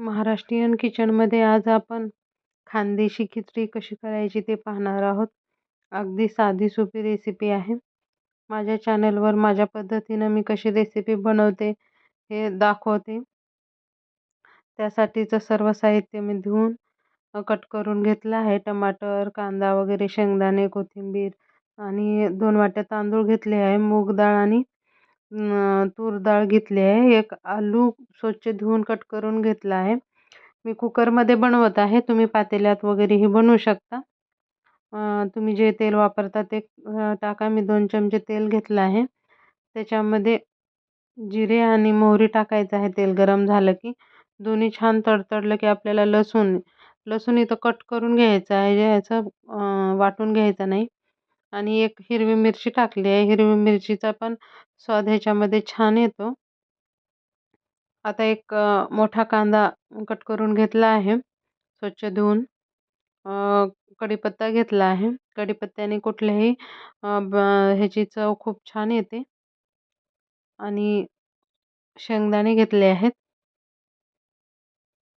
महाराष्ट्रीयन किचनमध्ये आज आपण खानदेशी खिचडी कशी करायची ते पाहणार आहोत. अगदी साधी सोपी रेसिपी आहे. माझ्या चॅनलवर माझ्या पद्धतीनं मी कशी रेसिपी बनवते हे दाखवते. त्यासाठीचं सर्व साहित्य मी धुवून कट करून घेतलं आहे. टमाटर कांदा वगैरे शेंगदाणे कोथिंबीर आणि दोन वाट्या तांदूळ घेतले आहे. मूग डाळ आणि तूर डाळ घेतली आहे. एक आलू स्वच्छ धुवून कट करून घेतला आहे. मी कुकरमध्ये बनवत आहे. तुम्ही पातेल्यात वगैरेही बनवू शकता. तुम्ही जे तेल वापरता ते टाका. मी दोन चमचे तेल घेतलं आहे. त्याच्यामध्ये जिरे आणि मोहरी टाकायचं आहे. तेल गरम झालं की दोन्ही छान तडतडलं की आपल्याला लसूण लसूण इथं कट करून घ्यायचं आहे. याचं वाटून घ्यायचं नाही. आणि एक हिरवी मिरची टाकली आहे. हिरवी मिरचीचा पण स्वाद ह्याच्यामध्ये छान येतो. आता एक मोठा कांदा कट करून घेतला आहे. स्वच्छ धुवून कढीपत्ता घेतला आहे. कढीपत्त्याने कुठल्याही ह्याची चव खूप छान येते. आणि शेंगदाणे घेतले आहेत.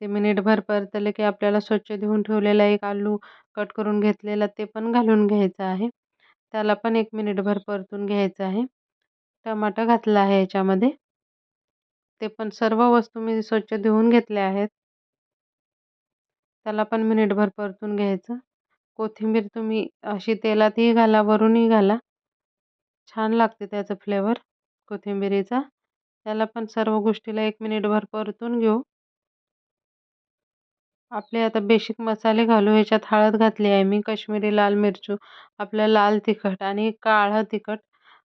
ते मिनिटभर परतले की आपल्याला स्वच्छ धुवून ठेवलेला एक आलू कट करून घेतलेला ते पण घालून घ्यायचं आहे. त्याला पण एक मिनिटभर परतून घ्यायचं आहे. टमाटा घातला आहे याच्यामध्ये. ते पण सर्व वस्तू मी स्वच्छ धुवून घेतल्या आहेत. त्याला पण मिनिटभर परतून घ्यायचं. कोथिंबीर तुम्ही अशी तेलातही घाला वरूनही घाला. छान लागते त्याचं फ्लेवर कोथिंबिरीचा. त्याला पण सर्व गोष्टीला एक मिनिटभर परतून घेऊ. आपले आता बेसिक मसाले घालू ह्याच्यात हळद घातली आहे मी कश्मीरी लाल मिरचू आपलं लाल तिखट आणि काळं तिखट.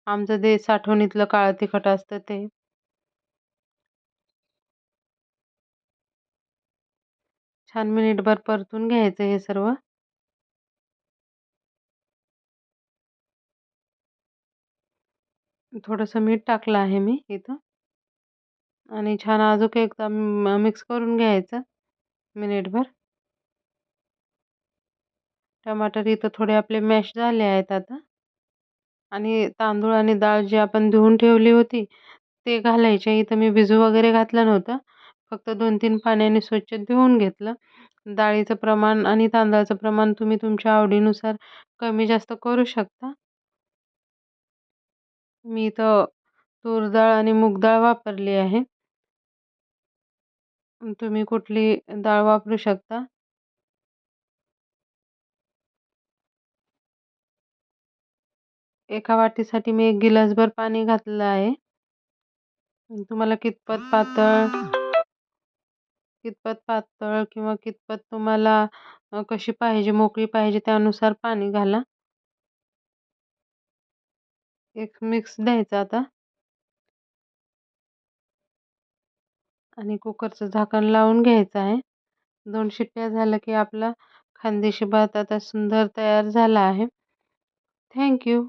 आमचं ते साठवणीतलं काळं तिखट असतं ते. छान मिनिटभर परतून घ्यायचं हे सर्व. थोडंसं मीठ टाकलं आहे मी इथं. आणि छान अजून एकदा मिक्स करून घ्यायचं. मिनिटभर. टमाटर इथं थोडे आपले मॅश झाले आहेत आता. आणि तांदूळ आणि डाळ जी आपण धुवून ठेवली होती ते घालायचे. इथं मी भिजू वगैरे घातलं नव्हतं. फक्त दोन तीन पाण्याने स्वच्छ धुवून घेतलं. डाळीचं प्रमाण आणि तांदळाचं प्रमाण तुम्ही तुमच्या आवडीनुसार कमी जास्त करू शकता. मी इथं तूर डाळ आणि मूग डाळ वापरली आहे. तुम्ही कुठली डाळ वापरू शकता? एका वाटीसाठी मी एक गिलासभर पाणी घातलं आहे. तुम्हाला कितपत पातळ कितपत पातळ किंवा कितपत तुम्हाला कशी पाहिजे मोकळी पाहिजे त्यानुसार पाणी घाला. एक मिक्स द्यायचा आता. आणि कुकरचं झाकण लावून घ्यायचं आहे. दोन शिट्ट्या झालं की आपला खानदेशी भात आता सुंदर तयार झाला आहे. थँक्यू